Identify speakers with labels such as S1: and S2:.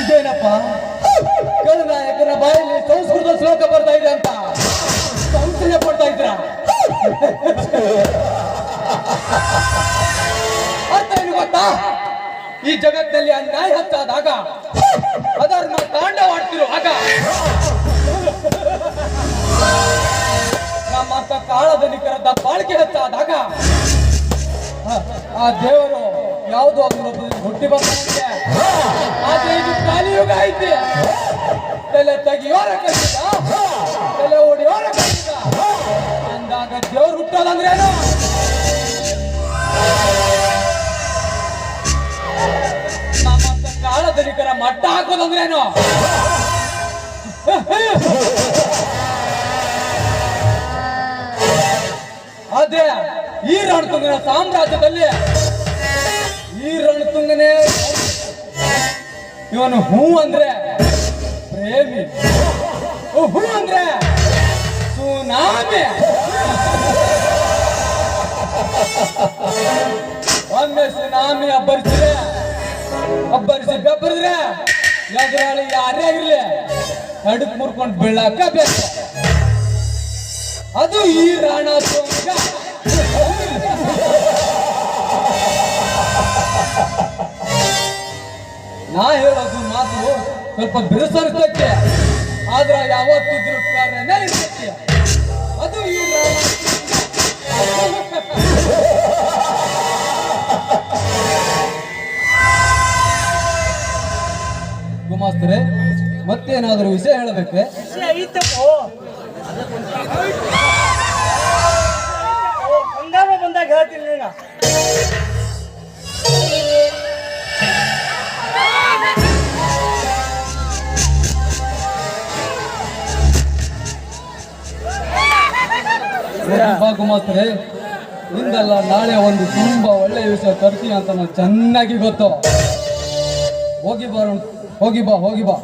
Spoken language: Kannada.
S1: ಇದೇನಪ್ಪ? ನಾಯಕನ ಬಾಯಲ್ಲಿ ಸಂಸ್ಕೃತ ಶ್ಲೋಕ ಬರ್ತಾ ಇದೆ ಅಂತ. ಸಂಶಯ ಪಡ್ತಾ ಇದ್ರ ಅರ್ಥ ಏನು ಗೊತ್ತಾ? ಈ ಜಗತ್ತಿನಲ್ಲಿ ಅನ್ಯಾಯ ಹೆಚ್ಚಾದಾಗ ಅದನ್ನ ತಾಂಡವಾಡ್ತಿರುವಾಗ ನಮ್ಮಂತ ಕಾಳಧನಿಕರ ದಬ್ಬಾಳಿಕೆ ಹೆಚ್ಚಾದಾಗ ಆ- ಆ ದೇವರು ಯಾವುದೋ ಒಂದು ಹುಟ್ಟಿ ಬಂದಂತೆ ಆದ್ರೆ ಇದು ಕಾಲಿಯುಗ ಐತಿ. ತಲೆ ತೆಗಿಯೋರ ತಲೆ ಓಡಿಯೋರ ಅಂದಾಗ ದೇವ್ರು ಹುಟ್ಟೋದಂದ್ರೇನು ನಮ್ಮಂತ ಕಾಳಧನಿಕರ ಮಟ್ಟ ಹಾಕೋದಂದ್ರೇನು ಅದೇ ಈ ರಾಡ್ತಂದ್ರೆ ಸಾಮ್ರಾಜ್ಯದಲ್ಲಿ ರಣತುಂಗನೇ ಇವನು ಹೂ ಅಂದ್ರೆ ಪ್ರೇಮಿ. ಹೂ ಅಂದ್ರೆ ಸುನಾಮಿ. ಒಮ್ಮೆ ಸುನಾಮಿ ಅಬ್ಬರಿಸಿದ್ರೆ, ಅಬ್ಬರಿಸಿ ಬೆಬ್ಬರಿದ್ರೆ, ಎದುರಾಳಿ ಯಾರೇ ಆಗಿರ್ಲಿ, ನಡುಕ್ ಮುರ್ಕೊಂಡು ಬೀಳಾಕ ಬೇಕು. ಅದು ಈ ರಾಣ ತುಂಗ ನಾ ಹೇಳೋದು ಮಾತು ಸ್ವಲ್ಪ ಬಿರುಸರಿಸಕ್ಕೆ ಆದ್ರೆ ಯಾವತ್ತಿದ್ರು ಇರ್ತೈತೆ ಅದು ಈ ಗುಮಾಸ್ತರೆ ಮತ್ತೇನಾದರೂ ವಿಷಯ ಹೇಳಬೇಕೆ? ಮಾತ್ರ ಇಂದಲ್ಲ ನಾಳೆ ಒಂದು ತುಂಬಾ ಒಳ್ಳೆಯ ವಿಷಯ ತರ್ತೀನಿ ಅಂತ ನಾನು ಚೆನ್ನಾಗಿ ಗೊತ್ತು. ಹೋಗಿ ಬರೋಣ ಹೋಗಿ ಬಾ ಹೋಗಿ ಬಾ.